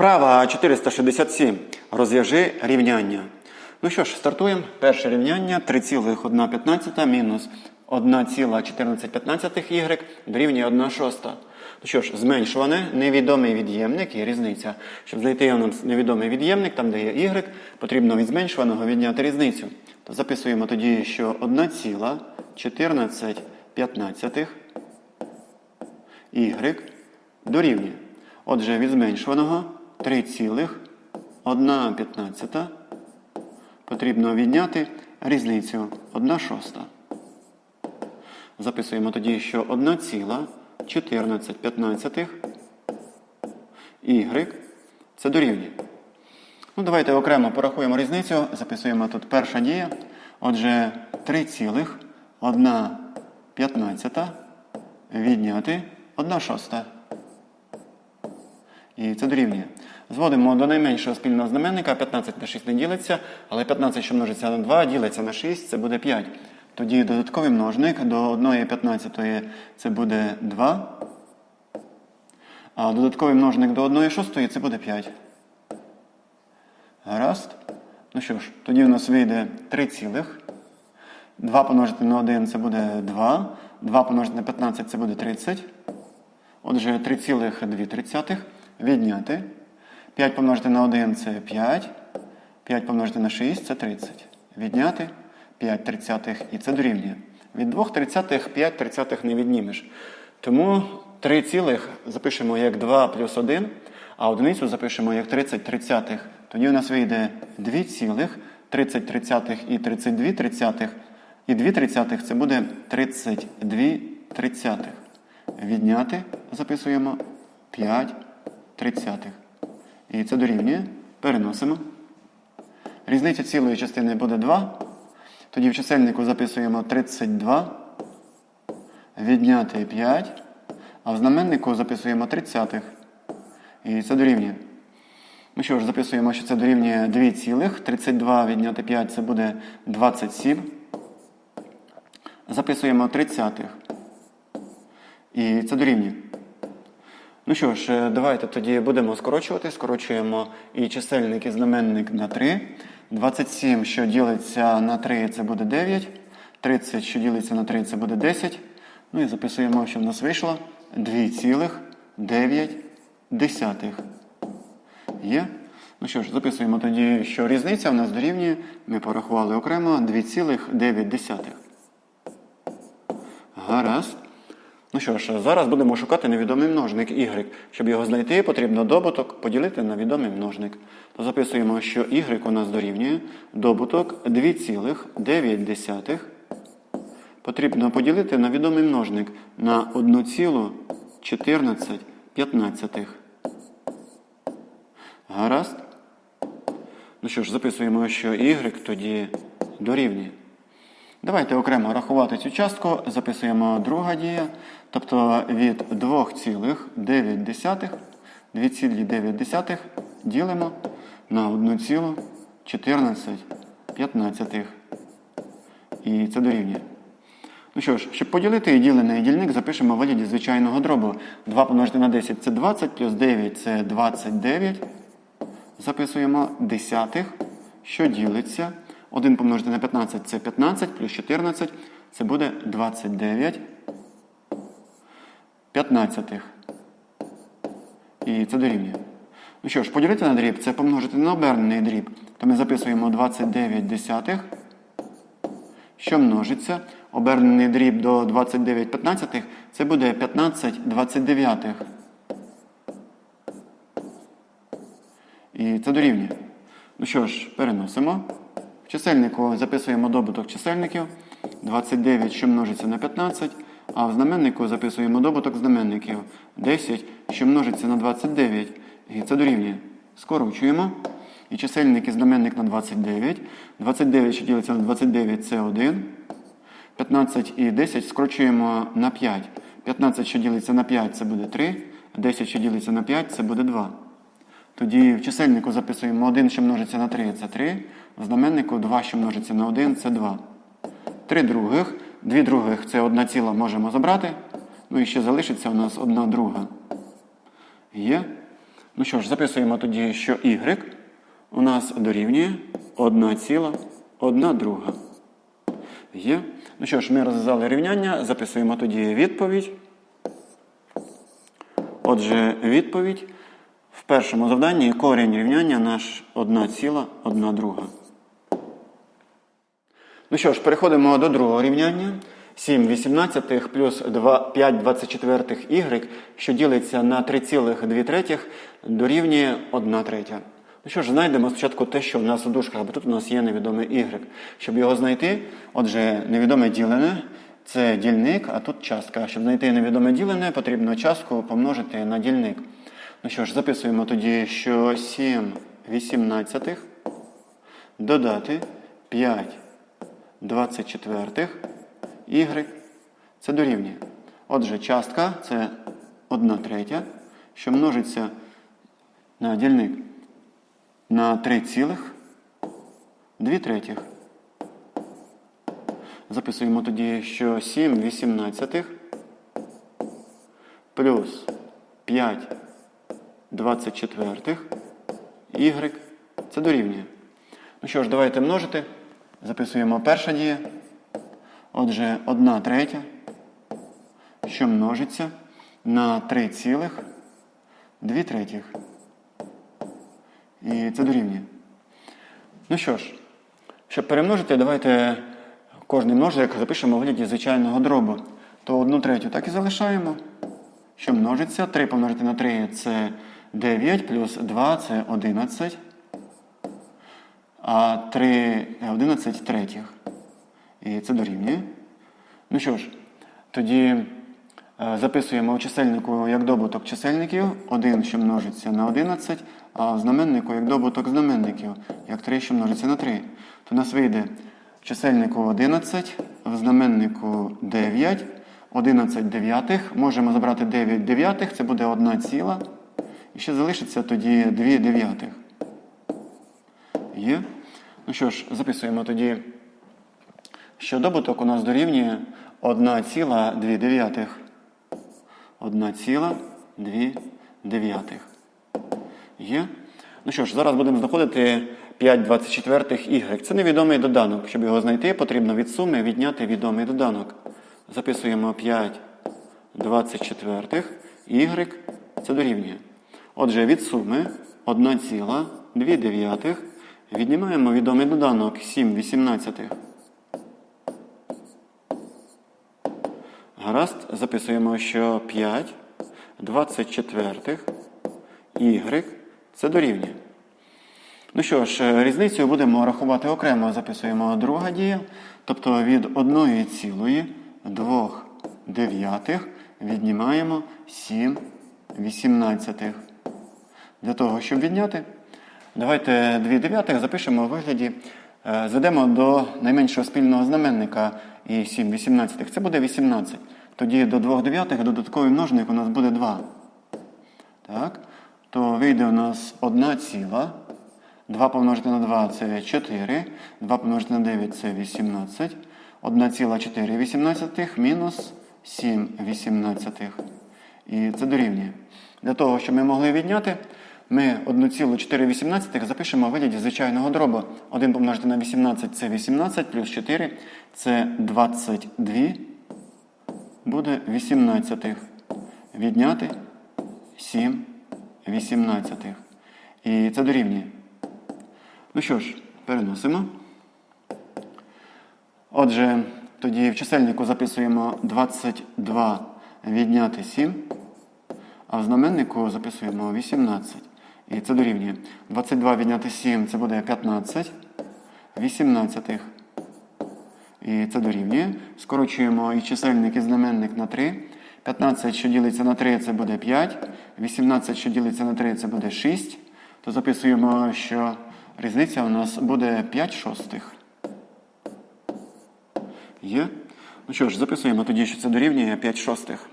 Вправа 467. Розв'яжи рівняння. Ну що ж, стартуємо. Перше рівняння 3,115 мінус 1,1415 y дорівнює 1 шоста. Ну що ж, зменшуване, невідомий від'ємник і різниця. Щоб знайти у нас невідомий від'ємник, там де є y, потрібно від зменшуваного відняти різницю. То записуємо тоді, що 1,1415 y дорівнює. Отже, від зменшуваного 3,115 потрібно відняти різницю 1 шоста. Записуємо тоді, що 1,1415 y це дорівнює. Ну, давайте окремо порахуємо різницю. Записуємо тут перша дія. Отже, 3,115 відняти 1 шоста. І це дорівнює. Зводимо до найменшого спільного знаменника. 15 на 6 не ділиться, але 15, що множиться на 2, ділиться на 6, це буде 5. Тоді додатковий множник до 1 15 це буде 2. А додатковий множник до 1 шостої це буде 5. Гаразд. Ну що ж, тоді в нас вийде 3 цілих. 2 помножити на 1 це буде 2. 2 помножити на 15 це буде 30. Отже, 3,2 відняти. 5 помножити на 1 це 5. 5 помножити на 6 це 30. Відняти 5 тридцятих і це дорівнює. Від 2 тридцятих 5 тридцятих не віднімеш. Тому 3 цілих запишемо як 2 плюс 1, а одиницю запишемо як 30 тридцятих. Тоді у нас вийде 2 цілих, 30 тридцятих і 32 тридцятих. І 2 тридцятих це буде 32 тридцятих. Відняти записуємо 5 тридцятих. І це дорівнює. Переносимо. Різниця цілої частини буде 2. Тоді в чисельнику записуємо 32. Відняти 5. А в знаменнику записуємо 30. І це дорівнює. Ну що ж, записуємо, що це дорівнює 2 цілих. 32 відняти 5 це буде 27. Записуємо 30. І це дорівнює. Ну що ж, давайте тоді будемо скорочувати. Скорочуємо і чисельник, і знаменник на 3. 27, що ділиться на 3, це буде 9. 30, що ділиться на 3, це буде 10. Ну і записуємо, що в нас вийшло 2,9. Є? Ну що ж, записуємо тоді, що різниця в нас дорівнює. Ми порахували окремо 2,9. Гаразд. Ну що ж, зараз будемо шукати невідомий множник y. Щоб його знайти, потрібно добуток поділити на відомий множник. То записуємо, що y у нас дорівнює добуток 2,9. Потрібно поділити на відомий множник на 1,14. Гаразд. Ну що ж, записуємо, що y тоді дорівнює. Давайте окремо рахувати цю частку. Записуємо друга дія. Тобто від 2,9 2,9 ділимо на 1,14. І це дорівнює. Ну що ж, щоб поділити ділений дільник, запишемо вигляді звичайного дробу. 2 помножити на 10 це 20, плюс 9 це 29. Записуємо десятих, що ділиться. 1 помножити на 15 це 15, плюс 14 це буде 29 п'ятнадцятих. І це дорівнює. Ну що ж, поділити на дріб це помножити на обернений дріб. То ми записуємо 29 десятих, що множиться. Обернений дріб до 29 п'ятнадцятих це буде 15 29. І це дорівнює. Ну що ж, переносимо. Чисельнику записуємо добуток чисельників. 29, що множиться на 15. А в знаменнику записуємо добуток знаменників. 10, що множиться на 29. І це дорівнює. Скорочуємо. І чисельник і знаменник на 29. 29, що ділиться на 29, це 1. 15 і 10 скорочуємо на 5. 15, що ділиться на 5, це буде 3. 10, що ділиться на 5, це буде 2. Тоді в чисельнику записуємо 1, що множиться на 3, це 3. Знаменнику 2, що множиться на 1, це 2. 3 других. 2 других це 1 ціла можемо забрати. Ну і ще залишиться у нас 1 друга. Є. Ну що ж, записуємо тоді, що y у нас дорівнює 1 ціла 1 друга. Є. Ну що ж, ми розв'язали рівняння, записуємо тоді відповідь. Отже, відповідь в першому завданні корінь рівняння наш 1 ціла 1 друга. Ну що ж, переходимо до другого рівняння. 7 18 плюс 2, 5 24 y, що ділиться на 3,2 третіх, дорівнює 1 третя. Ну що ж, знайдемо спочатку те, що в нас у дужках, бо тут у нас є невідомий y. Щоб його знайти, отже, невідоме ділене це дільник, а тут частка. Щоб знайти невідоме ділене, потрібно частку помножити на дільник. Ну що ж, записуємо тоді, що 7 18 додати 5 24 y це дорівнює. Отже, частка це 1 третя, що множиться на дільник на 3 цілих 2 третіх. Записуємо тоді, що 7 18 плюс 5 24 y це дорівнює. Ну що ж, давайте множити. Записуємо перша дія. Отже, 1 третя, що множиться на 3 цілих 2 третіх. І це дорівнює. Ну що ж, щоб перемножити, давайте кожний множник запишемо в вигляді звичайного дробу. То 1 третю так і залишаємо. Що множиться? 3 помножити на 3 це 9, плюс 2 це 11. А 3 11 третіх. І це дорівнює. Ну що ж, тоді е, записуємо у чисельнику як добуток чисельників 1, що множиться на 11, а в знаменнику як добуток знаменників, як 3, що множиться на 3. То у нас вийде в чисельнику 11, в знаменнику 9, 11 дев'ятих. Можемо забрати 9 дев'ятих, це буде 1 ціла. І ще залишиться тоді 2 дев'ятих. Є? Ну що ж, записуємо тоді, що добуток у нас дорівнює 1,2 1,2. Є? Ну що ж, зараз будемо знаходити 5 24 y. Це невідомий доданок. Щоб його знайти, потрібно від суми відняти відомий доданок. Записуємо 5 24 y. Це дорівнює. Отже, від суми 1,2 дев'ятих віднімаємо відомий доданок 7 18. Гаразд, записуємо, що 5 24 y це дорівнює. Ну що ж, різницю будемо рахувати окремо. Записуємо друга дія. Тобто від 1 цілої 2 дев'ятих віднімаємо 7 18. Для того, щоб відняти, давайте 2 дев'ятих запишемо у вигляді, е, зведемо до найменшого спільного знаменника і 7 18. Це буде 18. Тоді до 2 дев'ятих додатковий множник у нас буде 2. Так? То вийде у нас 1 ціла. 2 помножити на 2 це 4. 2 помножити на 9 це 18. 1 ціла 4 18 мінус 7 18. І це дорівнює. Для того, щоб ми могли відняти, ми 1,418 запишемо в вигляді звичайного дробу. 1 помножити на 18 це 18, плюс 4 це 22. Буде 18. Відняти 7 18. І це дорівнює. Ну що ж, переносимо. Отже, тоді в чисельнику записуємо 22 відняти 7, а в знаменнику записуємо 18. І це дорівнює. 22 відняти 7 це буде 15. 18. І це дорівнює. Скорочуємо і чисельник, і знаменник на 3. 15, що ділиться на 3, це буде 5. 18, що ділиться на 3, це буде 6. То записуємо, що різниця у нас буде 5 шостих. Є? Ну що ж, записуємо тоді, що це дорівнює 5 шостих.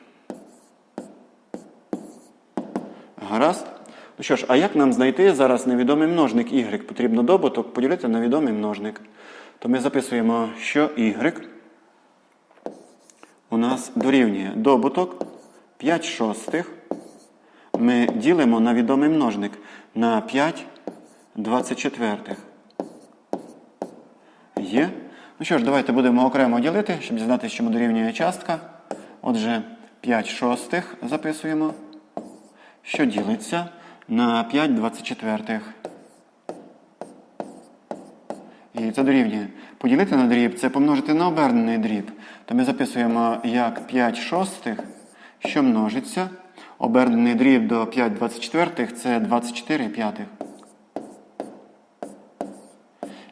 Гаразд. Ну що ж, а як нам знайти зараз невідомий множник y? Потрібно добуток поділити на відомий множник. То ми записуємо, що y у нас дорівнює добуток 5 шостих ми ділимо на відомий множник на 5 24. Є. Ну що ж, давайте будемо окремо ділити, щоб дізнатися, чому дорівнює частка. Отже, 5 шостих записуємо, що ділиться на 5 24. І це дорівнює. Поділити на дріб це помножити на обернений дріб. То ми записуємо як 5 шостих, що множиться. Обернений дріб до 5 24 це 24 п'ятих.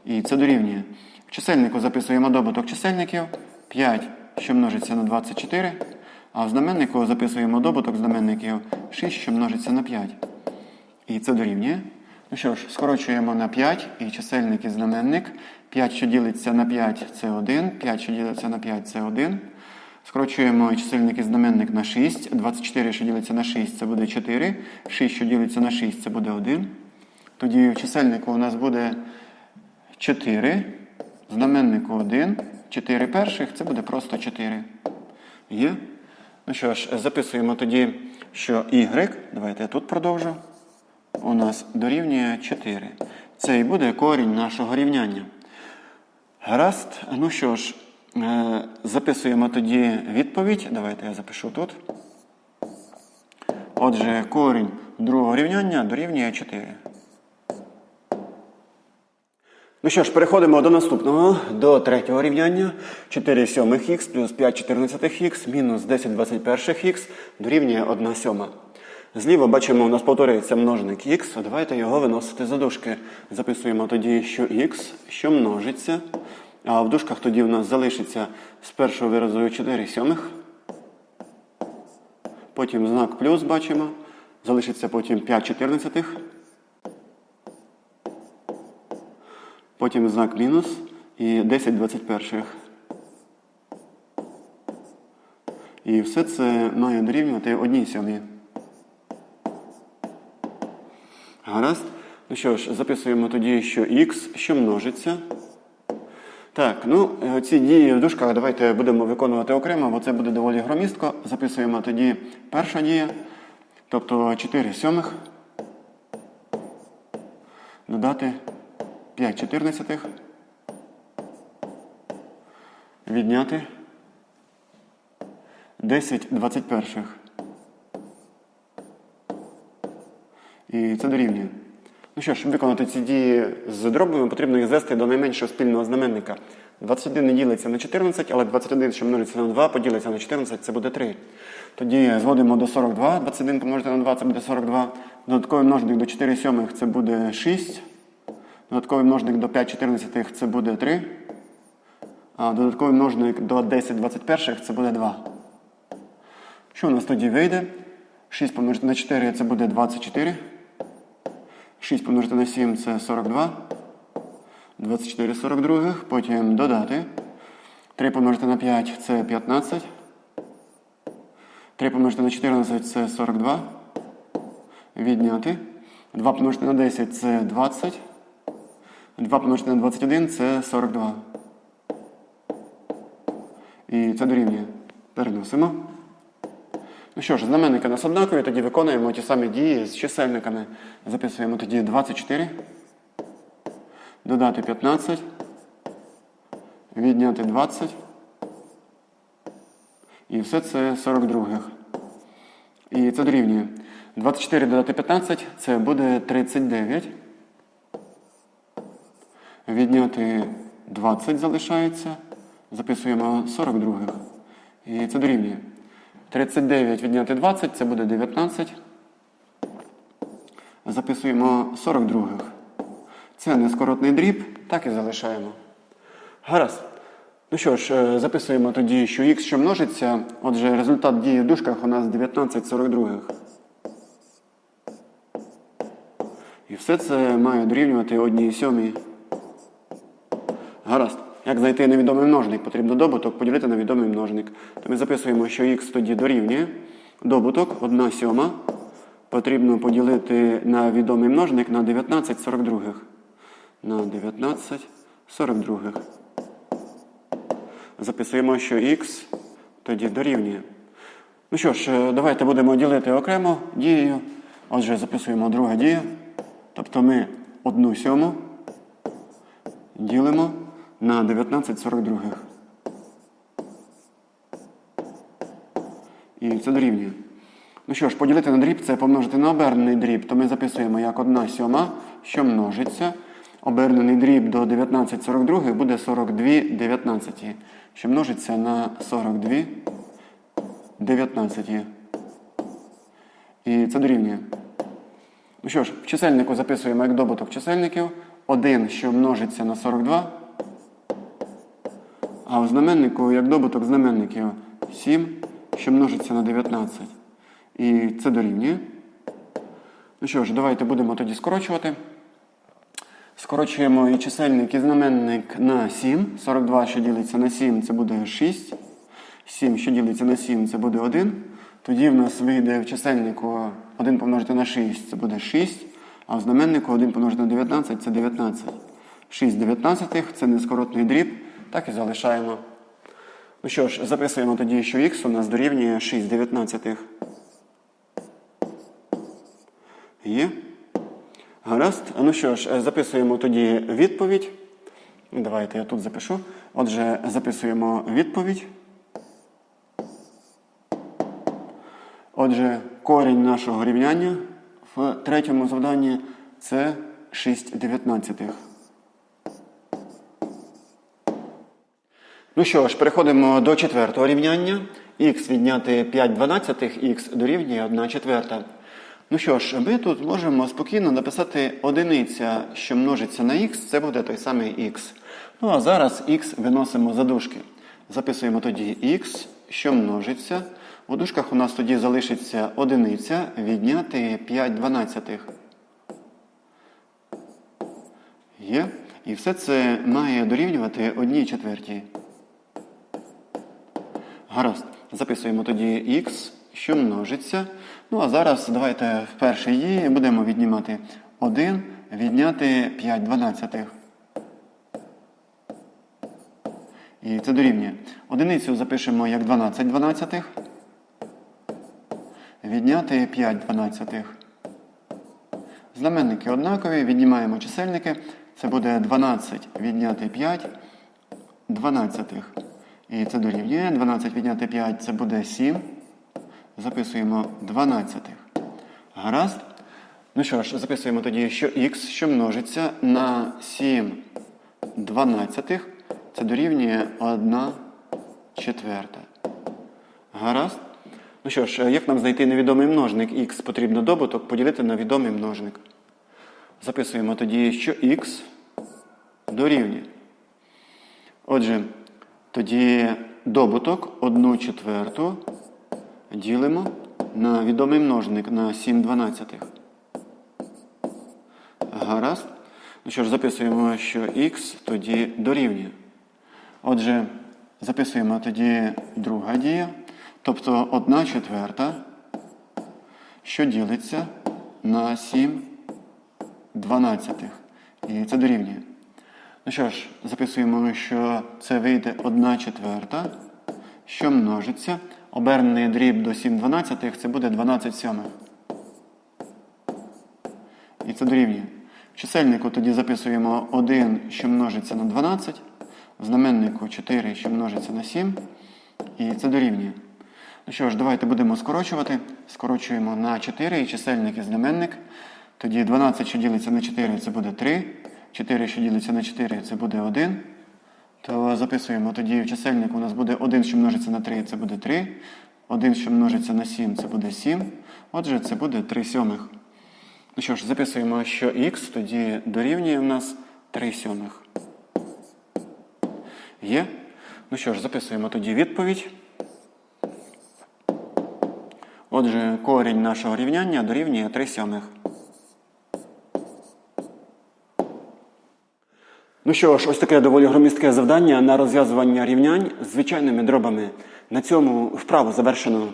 І це дорівнює. В чисельнику записуємо добуток чисельників 5, що множиться на 24. А в знаменнику записуємо добуток знаменників 6, що множиться на 5. І це дорівнює. Ну що ж, скорочуємо на 5 і чисельник і знаменник. 5, що ділиться на 5, це 1. 5, що ділиться на 5, це 1. Скорочуємо чисельник і знаменник на 6. 24, що ділиться на 6, це буде 4. 6, що ділиться на 6, це буде 1. Тоді в чисельнику у нас буде 4. В знаменнику 1. 4 перших, це буде просто 4. Є? Ну що ж, записуємо тоді, що y, давайте я тут продовжу, у нас дорівнює 4. Це і буде корінь нашого рівняння. Гаразд, ну що ж, е, записуємо тоді відповідь. Давайте я запишу тут. Отже, корінь другого рівняння дорівнює 4. Ну що ж, переходимо до наступного, до третього рівняння. 4 сьомих х плюс 5 14 х мінус 10 21 х дорівнює 1 сьома. Зліва бачимо, у нас повторюється множник х, давайте його виносити за дужки. Записуємо тоді, що х, що множиться. А в дужках тоді у нас залишиться з першого виразу 4 сьомих. Потім знак плюс бачимо. Залишиться потім 5 чотирнадцятих. Потім знак мінус і 10 21. І все це має дорівнювати одній сьомій. Гаразд. Ну що ж, записуємо тоді, що х, що множиться. Так, ну е, ці дії в дужках давайте будемо виконувати окремо, бо це буде доволі громістко. Записуємо тоді перша дія, тобто 4 сьомих. Додати 5 чотирнадцятих. Відняти 10 двадцять перших. Це дорівнює. Ну що ж, виконати ці дії з дробами, потрібно їх звести до найменшого спільного знаменника. 21 не ділиться на 14, але 21, що множиться на 2, поділиться на 14, це буде 3. Тоді зводимо до 42. 21 помножити на 2, це буде 42. Додатковий множник до 4 сьомих це буде 6. Додатковий множник до 5 14 це буде 3. А додатковий множник до 10 21 це буде 2. Що у нас тоді вийде? 6 помножити на 4 це буде 24. 6 помножити на 7 це 42. 24 42. Потім додати. 3 помножити на 5 це 15. 3 помножити на 14 це 42. Відняти. 2 помножити на 10 це 20. 2 помножити на 21 це 42. І це дорівнює. Переносимо. Ну що ж, знаменники у нас однакові, тоді виконуємо ті самі дії з чисельниками. Записуємо тоді 24. Додати 15. Відняти 20. І все це 42. І це дорівнює. 24 додати 15 це буде 39. Відняти 20 залишається. Записуємо 42. І це дорівнює. 39 відняти 20 це буде 19. Записуємо 42. Це нескоротний дріб, так і залишаємо. Гаразд. Ну що ж, е, записуємо тоді, що х що множиться. Отже, результат дії в дужках у нас 19 42. І все це має дорівнювати одній сьомій. Гаразд. Як знайти невідомий множник? Потрібно добуток поділити на відомий множник. То ми записуємо, що х тоді дорівнює. Добуток 1 сьома. Потрібно поділити на відомий множник на 19 42. На 19 42. Записуємо, що х тоді дорівнює. Ну що ж, е, давайте будемо ділити окремо дією. Отже, записуємо друга дія. Тобто ми одну сьому ділимо на 19 42. І це дорівнює. Ну що ж, поділити на дріб це помножити на обернений дріб, то ми записуємо як 1 сьома, що множиться. Обернений дріб до 19 42 буде 42 19, що множиться на 42 19. І це дорівнює. Ну що ж, в чисельнику записуємо як добуток чисельників. 1, що множиться на 42. А у знаменнику як добуток знаменників 7, що множиться на 19. І це дорівнює. Ну що ж, давайте будемо тоді скорочувати. Скорочуємо і чисельник, і знаменник на 7. 42, що ділиться на 7, це буде 6. 7, що ділиться на 7, це буде 1. Тоді в нас вийде в чисельнику 1 помножити на 6, це буде 6. А в знаменнику 1 помножити на 19 це 19. 6 дев'ятнадцятих це нескоротний дріб. Так і залишаємо. Ну що ж, записуємо тоді, що х у нас дорівнює 6 дев'ятнадцятих. Є. Гаразд. Ну що ж, записуємо тоді відповідь. Давайте я тут запишу. Отже, записуємо відповідь. Отже, корінь нашого рівняння в третьому завданні це 6 дев'ятнадцятих. Ну що ж, переходимо до четвертого рівняння. Х відняти 5 дванадцятих, х дорівнює 1 четверта. Ну що ж, ми тут можемо спокійно написати одиниця, що множиться на х, це буде той самий х. Ну а зараз х виносимо за дужки. Записуємо тоді х, що множиться. У дужках у нас тоді залишиться одиниця відняти 5 дванадцятих. Є. І все це має дорівнювати одній четвертій. Гаразд. Записуємо тоді х, що множиться. Ну, а зараз давайте в першій дії будемо віднімати 1, відняти 5 дванадцятих. І це дорівнює. Одиницю запишемо як 12 дванадцятих. Відняти 5 дванадцятих. Знаменники однакові, віднімаємо чисельники. Це буде 12 відняти 5 дванадцятих. І це дорівнює. 12 відняти 5 це буде 7. Записуємо 12. Гаразд. Ну що ж, записуємо тоді, що х, що множиться на 7 дванадцятих, це дорівнює 1 четверта. Гаразд. Ну що ж, як нам знайти невідомий множник х, потрібно добуток поділити на відомий множник. Записуємо тоді, що х дорівнює. Отже, тоді добуток 1 четверту ділимо на відомий множник на 7 дванадцятих. Гаразд. Ну що ж, записуємо, що х тоді дорівнює. Отже, записуємо тоді друга дія. Тобто 1 четверта, що ділиться на 7 дванадцятих. І це дорівнює. Ну що ж, записуємо, що це вийде 1 четверта, що множиться. Обернений дріб до 7 дванадцятих це буде 12 сьомих. І це дорівнює. В чисельнику тоді записуємо 1, що множиться на 12, в знаменнику 4, що множиться на 7. І це дорівнює. Ну що ж, давайте будемо скорочувати. Скорочуємо на 4 і чисельник і знаменник. Тоді 12, що ділиться на 4, це буде 3. 4, що ділиться на 4, це буде 1. То записуємо тоді в чисельник у нас буде 1, що множиться на 3, це буде 3. 1, що множиться на 7, це буде 7. Отже, це буде 3 сьомих. Ну що ж, записуємо, що х тоді дорівнює у нас 3 сьомих. Є? Ну що ж, записуємо тоді відповідь. Отже, корінь нашого рівняння дорівнює 3 сьомих. Ну що ж, ось таке доволі громістке завдання на розв'язування рівнянь звичайними дробами. На цьому вправу завершено.